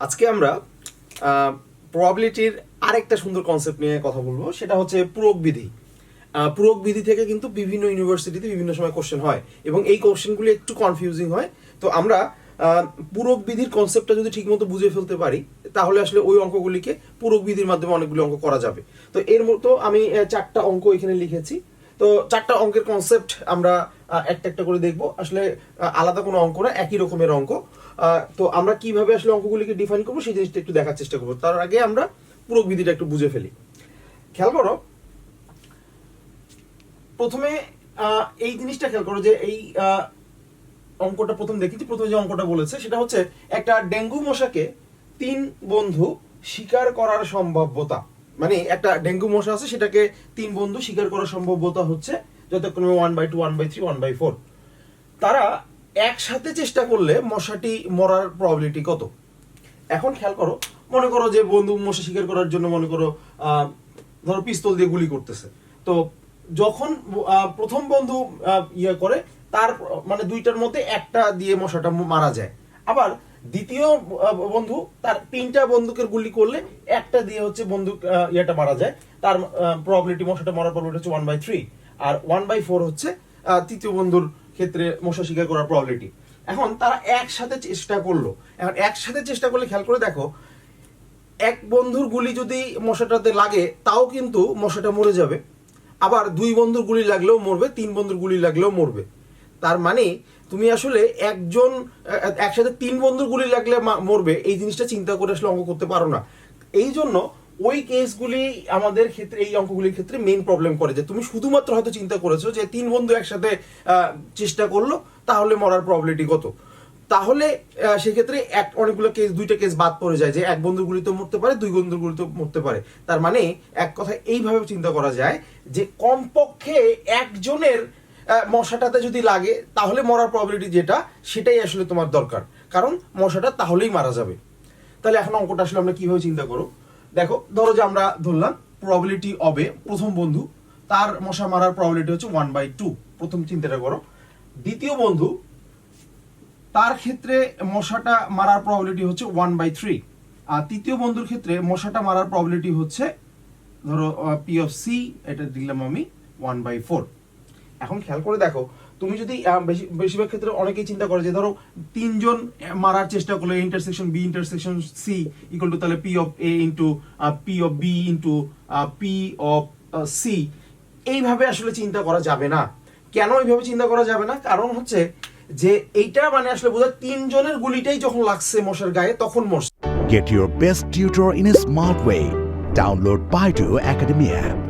আজকে আমরা প্রবাবিলিটির আরেকটা সুন্দর কনসেপ্ট নিয়ে কথা বলব, সেটা হচ্ছে পূরক বিধি। পূরক বিধি থেকে কিন্তু বিভিন্ন ইউনিভার্সিটিতে বিভিন্ন সময় কোশ্চেন হয় এবং এই কোশ্চেনগুলি একটু কনফিউজিং হয়। তো আমরা পূরক বিধির কনসেপ্টটা যদি ঠিকমতো বুঝে ফেলতে পারি, তাহলে আসলে ওই অঙ্কগুলিকে পূরক বিধির মাধ্যমে অনেকগুলি অঙ্ক করা যাবে। তো এর মতো আমি চারটা অঙ্ক এখানে লিখেছি। তো চারটা অঙ্কের কনসেপ্ট আমরা একটা একটা করে দেখব। আসলে আলাদা কোনো অঙ্ক না, একই রকমের অঙ্ক। তো আমরা কীভাবে আসলে অঙ্কগুলিকে ডিফাইন করব সেই জিনিসটা একটু দেখার চেষ্টা করব। তার আগে আমরা পুরো বিধিটা একটু বুঝে ফেলি। খেয়াল করো, প্রথমে এই জিনিসটা খেয়াল করো যে এই অঙ্কটা প্রথম দেখেছি, প্রথমে যে অঙ্কটা বলেছে, সেটা হচ্ছে একটা ডেঙ্গু মশাকে তিন বন্ধু শিকার করার সম্ভাব্যতা। মানে একটা ডেঙ্গু মশা আছে, সেটাকে তিন বন্ধু শিকার করার সম্ভাব্যতা হচ্ছে যতক্ষণে one by two one by three one by four তারা একসাথে চেষ্টা করলে মশাটি মরার প্রবাবিলিটি কত? এখন খেয়াল করো, মনে করো যে বন্ধু মশা শিকার করার জন্য মনে করো ধরো পিস্তল দিয়ে গুলি করতেছে। তো যখন প্রথম বন্ধু ইয়ে করে, তার মানে দুইটার মধ্যে একটা দিয়ে মশাটা মারা যায়। আবার দ্বিতীয় বন্ধু, তার তিনটা বন্দুকের গুলি করলে একটা দিয়ে হচ্ছে বন্দুক ইয়েটা মারা যায়। তার প্রবাবিলিটি মশাটা মরার প্রবাবিলিটি হচ্ছে ওয়ান বাই থ্রি আর ওয়ান বাই ফোর হচ্ছে তৃতীয় বন্ধুর ক্ষেত্রে মশা শিকার করার প্রবাবিলিটি এখন তারা একসাথে চেষ্টা করল। এখন একসাথে চেষ্টা করলে খেয়াল করে দেখো, এক বন্ধুর গুলি যদি মশাটাতে লাগে, তাও কিন্তু মশাটা মরে যাবে। আবার দুই বন্ধুর গুলি লাগলেও মরবে, তিন বন্ধুর গুলি লাগলেও মরবে। তার মানে তুমি আসলে একজন, একসাথে তিন বন্ধুর গুলি লাগলে মরবে, এই জিনিসটা চিন্তা করে আসলে অঙ্ক করতে পারো না। এই জন্য ওই কেসগুলি আমাদের ক্ষেত্রে, এই অঙ্কগুলির ক্ষেত্রে মেইন প্রবলেম করে যে তুমি শুধুমাত্র হয়তো চিন্তা করেছ যে তিন বন্ধু একসাথে চেষ্টা করল, তাহলে মরার প্রবলিটি কত? তাহলে সেক্ষেত্রে এক, অনেকগুলো কেস দুইটা কেস বাদ পড়ে যায় যে এক বন্ধুর গুলিতে মরতে পারে, দুই বন্ধুর গুলিতে মরতে পারে। তার মানে এক কথা এইভাবে চিন্তা করা যায় যে কমপক্ষে একজনের মশাটাতে যদি লাগে, তাহলে মরার প্রবাবিলিটি যেটা, সেটাই আসলে তোমার দরকার। কারণ মশাটা তাহলেই মারা যাবে। তাহলে এখন অঙ্কটা আসলে আমরা কীভাবে চিন্তা করো? দেখো, ধরো যে আমরা ধরলাম প্রবাবিলিটি অবে প্রথম বন্ধু, তার মশা মারার প্রবাবিলিটি হচ্ছে ওয়ান বাই টু প্রথম চিন্তাটা করো। দ্বিতীয় বন্ধু, তার ক্ষেত্রে মশাটা মারার প্রবাবিলিটি হচ্ছে ওয়ান বাই থ্রি আর তৃতীয় বন্ধুর ক্ষেত্রে মশাটা মারার প্রবাবিলিটি হচ্ছে, ধরো পি অফ সি এটা দিলাম আমি ওয়ান বাই ফোর এখন খেয়াল করে দেখো, তুমি যদি বেশি, বেশিরভাগ ক্ষেত্রে অনেকেই চিন্তা করে যে ধরো তিনজন মারার চেষ্টা করল intersection B intersection C equal to তাহলে P of A into P of B into P of C এইভাবে আসলে চিন্তা করা যাবে না কেন এইভাবে চিন্তা করা যাবে না কারণ হচ্ছে যে এইটা মানে আসলে বোধহয় তিনজনের গুলিটাই যখন লাগছে মশার গায়ে, তখন মরছে Get your best tutor in a smart way. Download Baidu Academy app.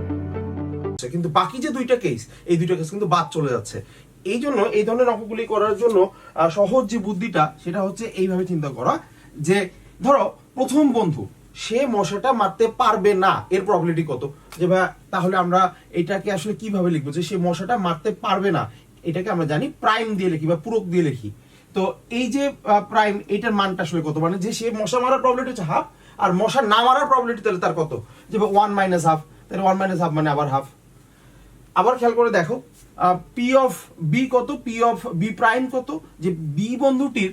হচ্ছে। কিন্তু বাকি যে দুইটা কেস এই দুইটা কেস কিন্তু বাদ চলে যাচ্ছে। এই জন্য এই ধরনের অঙ্কগুলি করার জন্য সহজ যে বুদ্ধিটা, সেটা হচ্ছে এইভাবে চিন্তা করা যে, ধরো, প্রথম বন্ধু, সে মশাটা মারতে পারবে না, এর প্রবাবিলিটি কত? যে ভাই, তাহলে আমরা এটাকে আসলে কীভাবে লিখব? যে সে মশাটা মারতে পারবে না, এটাকে আমরা জানি প্রাইম দিয়ে লিখি বা পূরক দিয়ে লিখি। তো এই যে প্রাইম এটার মানটা আসলে কত? মানে যে সে মশা মারার প্রবলিটি হচ্ছে হাফ আর মশা না মারার প্রবলিটি তাহলে তার কত? যে ওয়ান মাইনাস হাফ তাহলে ওয়ান মাইনাস হাফ মানে আবার হাফ আবার খেয়াল করে দেখো পি অফ বি কত? পি অফ বি প্রাইম কত? যে বি বন্ধুটির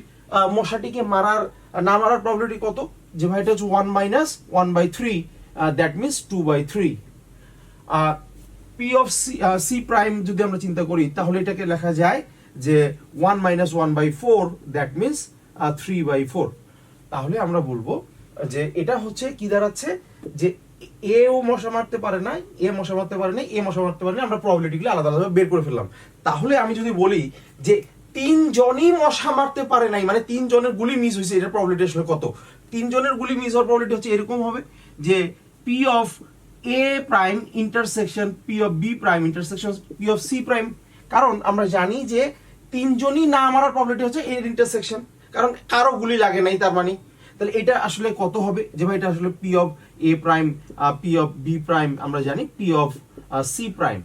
মশাটিকে মারার, না মারার প্রবলিটি কত? যে ভাই এটা হচ্ছে one minus one by three that means two by three P of C C prime যদি আমরা চিন্তা করি, তাহলে এটাকে লেখা যায় যে one minus one by four that means three by four তাহলে আমরা বলব যে এটা হচ্ছে কি দাঁড়াচ্ছে? যে এ ও মশা মারতে পারে না এ মশা মারতে পারে না এ মশা মারতে পারে না আমরা প্রবাবিলিটিগুলো আলাদা আলাদা বের করে ফেললাম। তাহলে আমি যদি বলি যে তিনজনই মশা মারতে পারে নাই মানে তিনজনের গুলি মিস হয়েছে এটা প্রবাবিলিটি আসলে কত? তিনজনের গুলি মিস হওয়ার প্রবাবিলিটি হচ্ছে এরকম হবে যে P of A prime intersection P of B prime intersection P of C prime কারণ আমরা জানি যে তিনজনই না মারার প্রবলিটি হচ্ছে এর ইন্টারসেকশন কারণ কারও গুলি লাগে নাই তার মানে। তাহলে এটা আসলে কত হবে? যে ভাই, এটা আসলে P of A prime P of B prime আমরা জানি পি অফ সি প্রাইম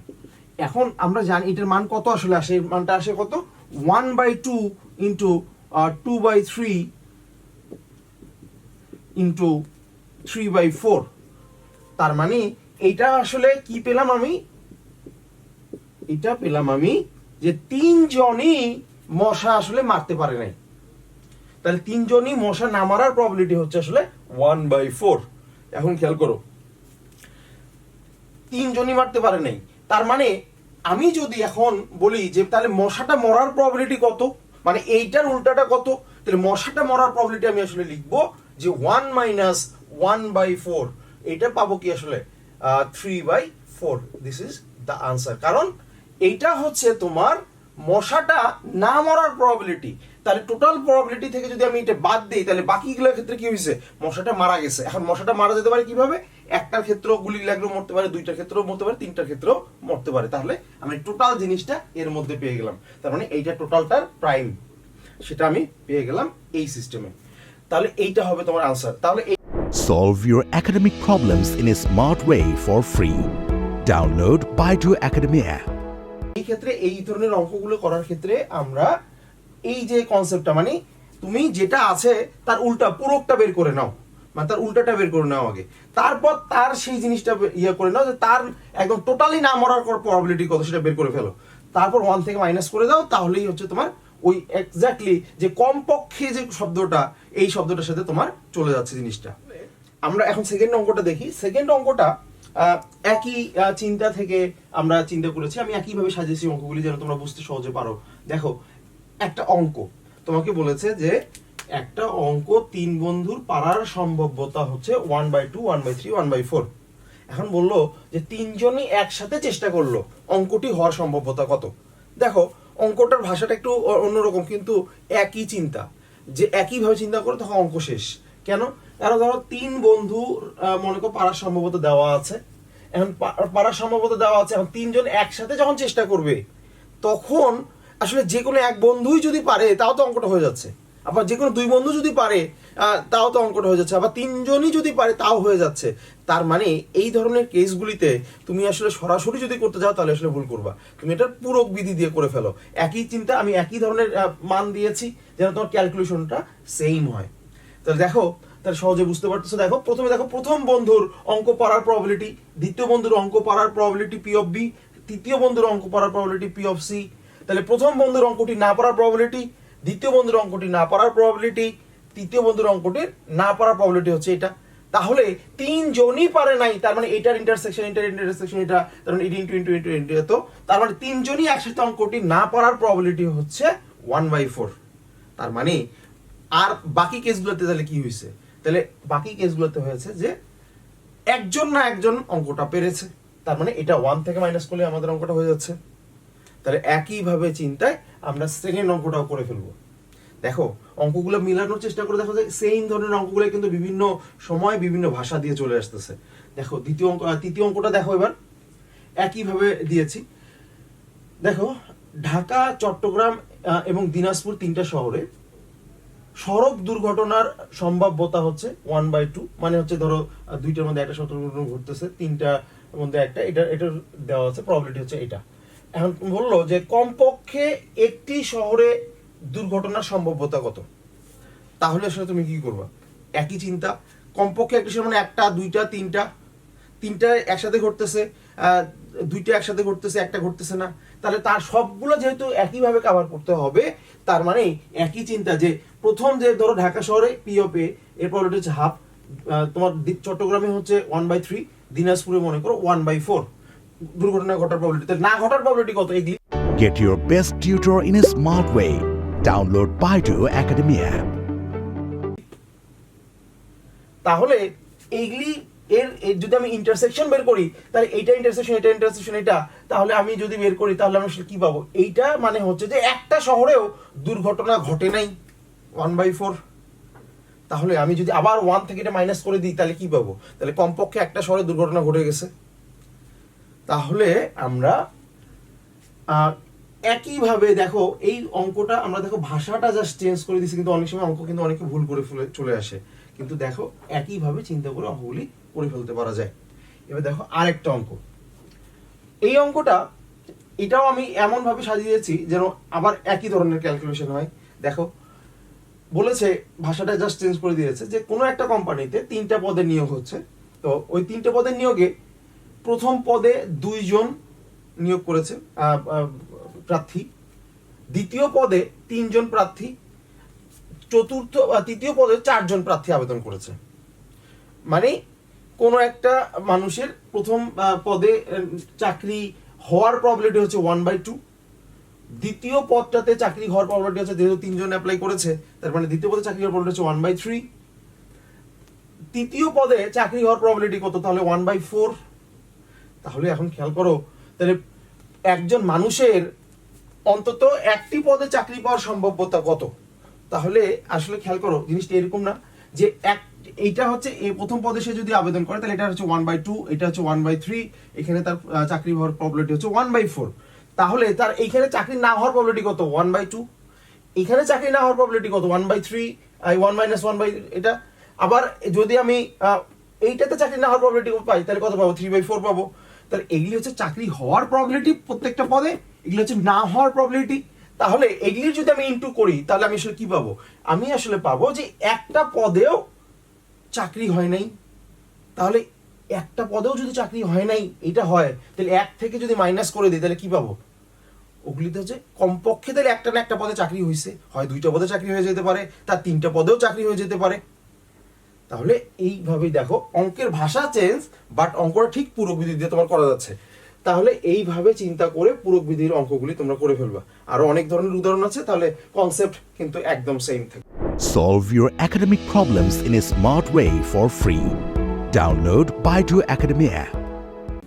এখন আমরা জানি এটার মান কত আসলে আসে? মানটা আসে কত? One by two into two by three into three by four তার মানে এইটা আসলে কি পেলাম আমি? এটা পেলাম আমি যে তিনজনই মশা আসলে মারতে পারে নাই। তাহলে তিনজনই মশা না মারার প্রবাবিলিটি হচ্ছে আসলে ওয়ান বাই ফোর এখন খেয়াল করো। তিনজনই মারতে পারে নাই। তার মানে আমি যদি এখন বলি যে তাহলে মশাটা মরার প্রবাবিলিটি কত? মানে এইটার উল্টাটা কত? তাহলে মশাটা মরার প্রবাবিলিটি আমি আসলে লিখব যে one minus one by four এটা পাবো কি আসলে? Three by four this is the answer কারণ এইটা হচ্ছে তোমার মশাটা না মরার প্রবাবিলিটি তাহলে টোটাল প্রবাবিলিটি থেকে যদি আমি এটা বাদ দিই, তাহলে বাকিগুলোর ক্ষেত্রে কি হয়েছে মশাটা মারা গেছে। এখন মশাটা মারা যেতে পারে কীভাবে? একটার ক্ষেত্রেও গুলি লাগলেও মরতে পারে, দুইটার ক্ষেত্রেও মরতে পারে, তিনটার ক্ষেত্রেও মরতে পারে। তাহলে আমি টোটাল জিনিসটা এর মধ্যে পেয়ে গেলাম। তার মানে এইটা টোটালটার প্রাইম সেটা আমি পেয়ে গেলাম এই সিস্টেমে তাহলে এইটা হবে তোমার আনসার তাহলে Solve your academic problems in a smart way for free. Download Baidu Academy app. এই ক্ষেত্রে এই ধরনের অঙ্কগুলো করার ক্ষেত্রে আমরা এই যে কনসেপ্টটা মানে তুমি যেটা আছে, তার উল্টা পুরোটা বের করে নাও। মানে তার উল্টাটা বের করে নাও আগে। তারপর তার সেই জিনিসটা ইয়ে করে নাও যে তার একদম টোটালি না মরার প্রবাবিলিটি কত, সেটা বের করে ফেলো। তারপর ওয়ান থেকে মাইনাস করে দাও, তাহলেই হচ্ছে তোমার ওই এক্স্যাক্টলি যে কমপক্ষে যে শব্দটা, এই শব্দটার সাথে তোমার চলে যাচ্ছে জিনিসটা। আমরা এখন সেকেন্ড অঙ্কটা দেখি। সেকেন্ড অঙ্কটা একই চিন্তা থেকে আমরা চিন্তা করেছি। আমি একইভাবে সাজিয়েছি অঙ্কগুলি যেন তোমরা বুঝতে সহজে পারো। দেখো, একটা অঙ্ক। তোমাকে বলেছে যে একটা অঙ্ক তিন বন্ধুর পারার সম্ভাব্যতা হচ্ছে one by two one by three one by four এখন বলল যে তিনজনই একসাথে চেষ্টা করল অঙ্কটি হওয়ার সম্ভাব্যতা কত। দেখো, অঙ্কটার ভাষাটা একটু অন্যরকম, কিন্তু একই চিন্তা। যে একইভাবে চিন্তা করে, তখন অঙ্ক শেষ। কেন? কারণ ধরো তিন বন্ধু মনে করো পাড়ার সম্ভবত দেওয়া আছে। এখন পা- পারার সম্ভবত দেওয়া আছে, এখন তিনজন একসাথে যখন চেষ্টা করবে, তখন আসলে যে কোনো এক বন্ধুই যদি পারে, তাও তো অঙ্কটা হয়ে যাচ্ছে। আবার যে কোনো দুই বন্ধু যদি পারে তাও তো অঙ্কটা হয়ে যাচ্ছে। আবার তিনজনই যদি পারে, তাও হয়ে যাচ্ছে। তার মানে এই ধরনের কেসগুলিতে তুমি আসলে সরাসরি যদি করতে যাও, তাহলে আসলে ভুল করবা। তুমি এটার পূরক বিধি দিয়ে করে ফেলো। একই চিন্তা, আমি একই ধরনের মান দিয়েছি, যেন তোমার ক্যালকুলেশনটা সেম হয়। তাহলে দেখো তাহলে সহজে বুঝতে পারতেছো। দেখো, প্রথমে দেখো, প্রথম বন্ধুর অঙ্ক পারার প্রবাবিলিটি দ্বিতীয় বন্ধুর অঙ্ক পারার প্রবাবিলিটি পি অফ বি তৃতীয় বন্ধুর অঙ্ক পারার প্রবাবিলিটি পি অফ সি তাহলে প্রথম বন্ধুর অঙ্কটি না পারার প্রবাবিলিটি দ্বিতীয় বন্ধুর অঙ্কটি না পারার প্রবাবিলিটি তৃতীয় বন্ধুর অঙ্কটির না পারার প্রবাবিলিটি হচ্ছে এটা। তাহলে তিনজনই পারে নাই, তার মানে এটার ইন্টারসেকশন এটার ইন্টারসেকশন এটা, তার মানে ইন্টু ইন্টু ইন্টু ইন্টু এত তার মানে তিনজনই একসাথে অঙ্কটি না পারার প্রবাবিলিটি হচ্ছে ওয়ান বাই ফোর তার মানে আর বাকি কেসগুলোতে তাহলে কি হয়েছে? তাহলে বাকি কেসগুলোতে হয়েছে যে একজন না একজন অঙ্কটা পেরেছে। তার মানে এটা ওয়ান থেকে মাইনাস করলে আমাদের অঙ্কটা হয়ে যাচ্ছে। তাহলে একইভাবে চিন্তায় আমরা সেকেন্ড অঙ্কটাও করে ফেলব। দেখো, অঙ্কগুলো মিলানোর চেষ্টা করে দেখো যে সেম ধরনের অঙ্কগুলো কিন্তু বিভিন্ন সময় বিভিন্ন ভাষা দিয়ে চলে আসতেছে। দেখো, দ্বিতীয় অঙ্ক তৃতীয় অঙ্কটা দেখো এবার। একইভাবে দিয়েছি। দেখো, ঢাকা, চট্টগ্রাম এবং দিনাজপুর তিনটা শহরে সড়ক দুর্ঘটনার সম্ভাব্যতা হচ্ছে ওয়ান বাই টু মানে হচ্ছে ধরো দুইটার মধ্যে একটা সড়ক দুর্ঘটনা ঘটতেছে, তিনটার মধ্যে একটা, এটা এটার দেওয়া আছে প্রবাবিলিটি হচ্ছে এটা। এখন বলল যে কমপক্ষে একটি শহরে দুর্ঘটনার সম্ভাব্যতা কত? তাহলে আসলে তুমি কি করবা? একই চিন্তা, কমপক্ষে একটি শহর মানে একটা, দুইটা, তিনটা তিনটা একসাথে ঘটতেছে দুইটা একসাথে ঘটতেছে একটা ঘটতেছে না তাহলে তার সবগুলো যেহেতু একইভাবে কাভার করতে হবে তার মানে একই চিন্তা যে প্রথম যে ধরো ঢাকা শহরে পিওপে এর প্রবলিটি হচ্ছে হাফ তোমার চট্টগ্রামে হচ্ছে ওয়ান বাই থ্রি দিনাজপুরে মনে করো ওয়ান বাই ফোর দুর্ঘটনা ঘটার প্রবলিটি না ঘটার প্রবলিটি কত এগুলি Get your best tutor in a smart way. Download Baidu Academy app. তাহলে এইগুলি এর যদি আমি ইন্টারসেকশন বের করি, তাহলে এইটা ইন্টারসেকশন এটা ইন্টারসেকশন এটা, তাহলে আমি যদি বের করি, তাহলে আমি আসলে কি পাবো? এইটা মানে হচ্ছে যে একটা শহরেও দুর্ঘটনা ঘটে নাই ওয়ান বাই ফোর তাহলে আমি যদি আবার ওয়ান থেকে এটা মাইনাস করে দিই, তাহলে কি পাবো? তাহলে কমপক্ষে একটা শহরে দুর্ঘটনা ঘটে গেছে। তাহলে আমরা একইভাবে দেখো, এই অঙ্কটা, আমরা দেখো ভাষাটা জাস্ট চেঞ্জ করে দিচ্ছি কিন্তু অনেক সময় অঙ্ক কিন্তু অনেকে ভুল করে ফেলে, চলে আসে। কিন্তু দেখো, একইভাবে চিন্তা করে অঙ্কগুলি করে ফেলতে পারা যায়। এবার দেখো আরেকটা অঙ্ক। এই অঙ্কটা, এটাও আমি এমন ভাবে সাজিয়েছি যেন আবার একই ধরনের ক্যালকুলেশন হয়। দেখো, বলেছে, ভাষাটা জাস্ট চেঞ্জ করে দিয়েছে যে কোনো একটা কোম্পানিতে তিনটা পদে নিয়োগ হচ্ছে। তো ওই তিনটে পদের নিয়োগে প্রথম পদে দুইজন নিয়োগ করেছে প্রার্থী। দ্বিতীয় পদে তিনজন প্রার্থী। চতুর্থ বা তৃতীয় পদে চারজন প্রার্থী আবেদন করেছে। মানে কোনো একটা মানুষের প্রথম পদে চাকরি হওয়ার প্রবলিটি হচ্ছে ওয়ান বাই টু দ্বিতীয় পদটাতে চাকরি হওয়ার প্রবলিটি হচ্ছে, যেহেতু তিনজন অ্যাপ্লাই করেছে, তার মানে দ্বিতীয় পদে চাকরি হওয়ার হচ্ছে ওয়ান বাই থ্রি তৃতীয় পদে চাকরি হওয়ার প্রবলিটি কত? তাহলে ওয়ান বাই ফোর তাহলে এখন খেয়াল করো, তাহলে একজন মানুষের অন্তত একটি পদে চাকরি পাওয়ার সম্ভাব্যতা কত? তাহলে আসলে খেয়াল করো, জিনিসটা এরকম না যে এক, এইটা হচ্ছে এই প্রথম পদে সে যদি আবেদন করে, তাহলে এটা হচ্ছে ওয়ান বাই টু এটা হচ্ছে ওয়ান বাই থ্রি এখানে তার চাকরি হওয়ার প্রবলিটি হচ্ছে ওয়ান বাই ফোর তাহলে তার এইখানে চাকরি না হওয়ার প্রবলিটি কত? ওয়ান বাই টু এখানে চাকরি না হওয়ার প্রবলিটি কত? One by three one minus one by এটা। আবার যদি আমি এইটাতে চাকরি না হওয়ার প্রবলিটি পাই, তাহলে কত পাবো? থ্রি বাই ফোর পাবো। তাহলে এগুলি হচ্ছে চাকরি হওয়ার প্রবলিটি প্রত্যেকটা পদে, এগুলি হচ্ছে না হওয়ার প্রবলিটি তাহলে এগুলি যদি আমি ইনটু করি, তাহলে আমি আসলে কি পাবো? আমি আসলে পাবো যে একটা পদেও চাকরি হয় নাই। তাহলে একটা পদেও যদি চাকরি হয় নাই, এটা হয়, তাহলে এক থেকে যদি মাইনাস করে দিই, তাহলে কি পাবো? ওগুলিতে হচ্ছে কমপক্ষে তাহলে একটা না একটা পদে চাকরি হয়েছে হয় দুইটা পদে চাকরি হয়ে যেতে পারে, তার তিনটা পদেও চাকরি হয়ে যেতে পারে। তাহলে এইভাবেই দেখো, অঙ্কের ভাষা চেঞ্জ বাট অঙ্কটা ঠিক বিধি দিয়ে তোমার করা যাচ্ছে। তাহলে এইভাবে চিন্তা করে পূরক বিধির অঙ্কগুলি তোমরা করে ফেলবা আরও অনেক ধরনের উদাহরণ আছে, তাহলে কনসেপ্ট কিন্তু একদম সেম থাকে Solve your academic problems in a smart way for free. Download Baidu Academy app.